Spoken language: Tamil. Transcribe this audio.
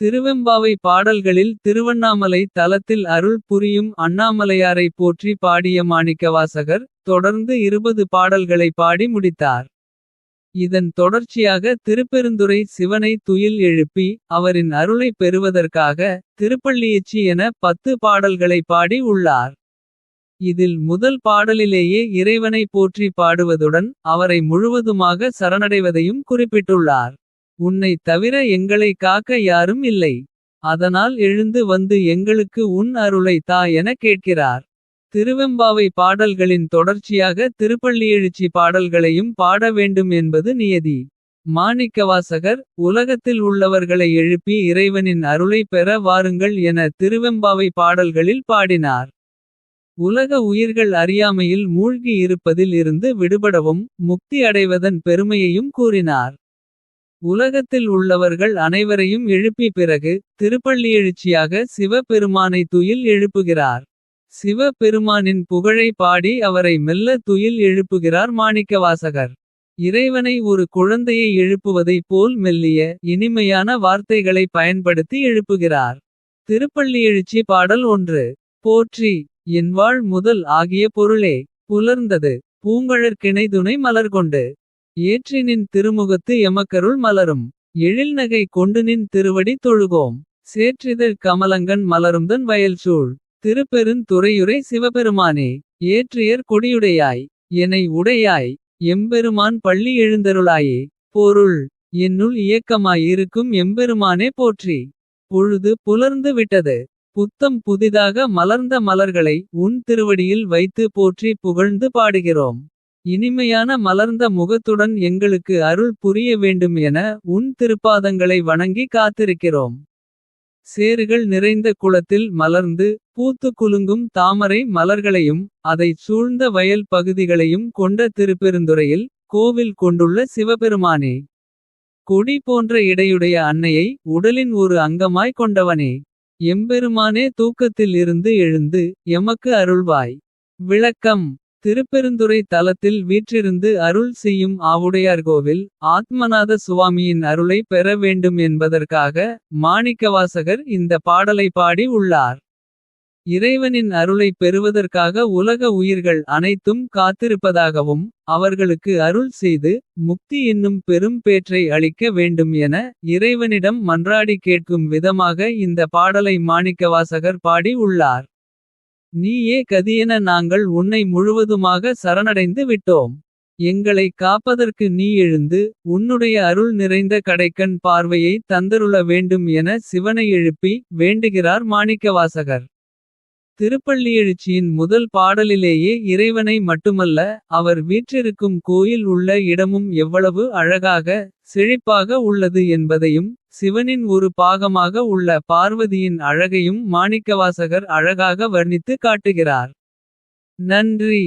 திருவெம்பாவை பாடல்களில் திருவண்ணாமலை தலத்தில் அருள் புரியும் அண்ணாமலையாரை போற்றி பாடிய மாணிக்கவாசகர். தொடர்ந்து இருபது பாடல்களை பாடி முடித்தார். இதன் தொடர்ச்சியாக திருப்பெருந்துறை சிவனை துயில் எழுப்பி. அவரின் அருளைப் பெறுவதற்காக திருப்பள்ளியச்சி என பத்து பாடல்களை பாடி உள்ளார். இதில் முதல் பாடலிலேயே இறைவனை போற்றி பாடுவதுடன். அவரை முழுவதுமாக சரணடைவதையும் குறிப்பிட்டுள்ளார். உன்னை தவிர எங்களை காக்க யாரும் இல்லை. அதனால் எழுந்து வந்து எங்களுக்கு உன் அருளை தா என கேட்கிறார். திருவெம்பாவை பாடல்களின் தொடர்ச்சியாக திருப்பள்ளியெழுச்சி பாடல்களையும் பாட வேண்டும் என்பது நியதி. மாணிக்கவாசகர் உலகத்தில் உள்ளவர்களை எழுப்பி இறைவனின் அருளை பெற வாருங்கள் என திருவெம்பாவை பாடல்களில் பாடினார். உலக உயிர்கள் அறியாமையில் மூழ்கி இருப்பதில் இருந்து விடுபடவும். முக்தி அடைவதன் பெருமையையும் கூறினார். உலகத்தில் உள்ளவர்கள் அனைவரையும் எழுப்பி பிறகு. திருப்பள்ளியெழுச்சியாக சிவ பெருமானை துயில் எழுப்புகிறார். சிவ பெருமானின் புகழை பாடி அவரை மெல்ல துயில் எழுப்புகிறார் மாணிக்கவாசகர். இறைவனை ஒரு குழந்தையை எழுப்புவதைப் போல் மெல்லிய. இனிமையான வார்த்தைகளை பயன்படுத்தி எழுப்புகிறார். திருப்பள்ளியெழுச்சி பாடல் ஒன்று போற்றி. என்வாழ் முதல் ஆகிய பொருளே புலர்ந்தது. பூங்கழற்கிணை துணை மலர்கொண்டு. ஏற்றினின் திருமுகத்து எமக்கருள் மலரும். எழில்நகை கொண்டுனின் திருவடி தொழுகோம். சேற்றிதழ் கமலங்கண் மலரும்தன் வயல்சூழ். திருப்பெருந் துறையுரை சிவபெருமானே. ஏற்றியர் கொடியுடையாய் எனை உடையாய். எம்பெருமான் பள்ளி எழுந்தருளாயே. பொருள் என்னுள் இயக்கமாயிருக்கும் எம்பெருமானே போற்றி. பொழுது புலர்ந்து விட்டது. புத்தம் புதிதாக மலர்ந்த மலர்களை. உன் திருவடியில் வைத்து போற்றி புகழ்ந்து பாடுகிறோம். இனிமையான மலர்ந்த முகத்துடன் எங்களுக்கு அருள் புரிய வேண்டும் என. உன் திருப்பாதங்களை வணங்கி காத்திருக்கிறோம். சேறுகள் நிறைந்த குளத்தில் மலர்ந்து. பூத்து குலுங்கும் தாமரை மலர்களையும். அதைச் சூழ்ந்த வயல் பகுதிகளையும் கொண்ட திருப்பெருந்துறையில். கோவில் கொண்டுள்ள சிவபெருமானே. கொடி போன்ற இடையுடைய அன்னையை உடலின் ஒரு அங்கமாய் கொண்டவனே. எம்பெருமானே தூக்கத்தில் இருந்து எழுந்து எமக்கு அருள்வாய். விளக்கம் திருப்பெருந்துறை தலத்தில் வீற்றிருந்து அருள் செய்யும் ஆவுடையார்கோவில். ஆத்மநாத சுவாமியின் அருளை பெற வேண்டும் என்பதற்காக. மாணிக்கவாசகர் இந்த பாடலை பாடி உள்ளார். இறைவனின் அருளைப் பெறுவதற்காக உலக உயிர்கள் அனைத்தும் காத்திருப்பதாகவும். அவர்களுக்கு அருள் செய்து முக்தி என்னும் பெரும் பேற்றை அளிக்க வேண்டும் என. இறைவனிடம் மன்றாடி கேட்கும் விதமாக இந்த பாடலை மாணிக்கவாசகர் பாடி உள்ளார். நீயே கதியென நாங்கள் உன்னை முழுவதுமாக சரணடைந்து விட்டோம். எங்களை காப்பதற்கு நீ எழுந்து உன்னுடைய அருள் நிறைந்த கடைக்கண் பார்வையை தந்தருள வேண்டும் என சிவனை எழுப்பி வேண்டுகிறார் மாணிக்கவாசகர். திருப்பள்ளியெழுச்சியின் முதல் பாடலிலேயே இறைவனை மட்டுமல்ல. அவர் வீற்றிருக்கும் கோயில் உள்ள இடமும் எவ்வளவு அழகாக. செழிப்பாக உள்ளது என்பதையும். சிவனின் ஒரு பாகமாக உள்ள பார்வதியின் அழகையும் மாணிக்கவாசகர் அழகாக வர்ணித்து காட்டுகிறார். நன்றி.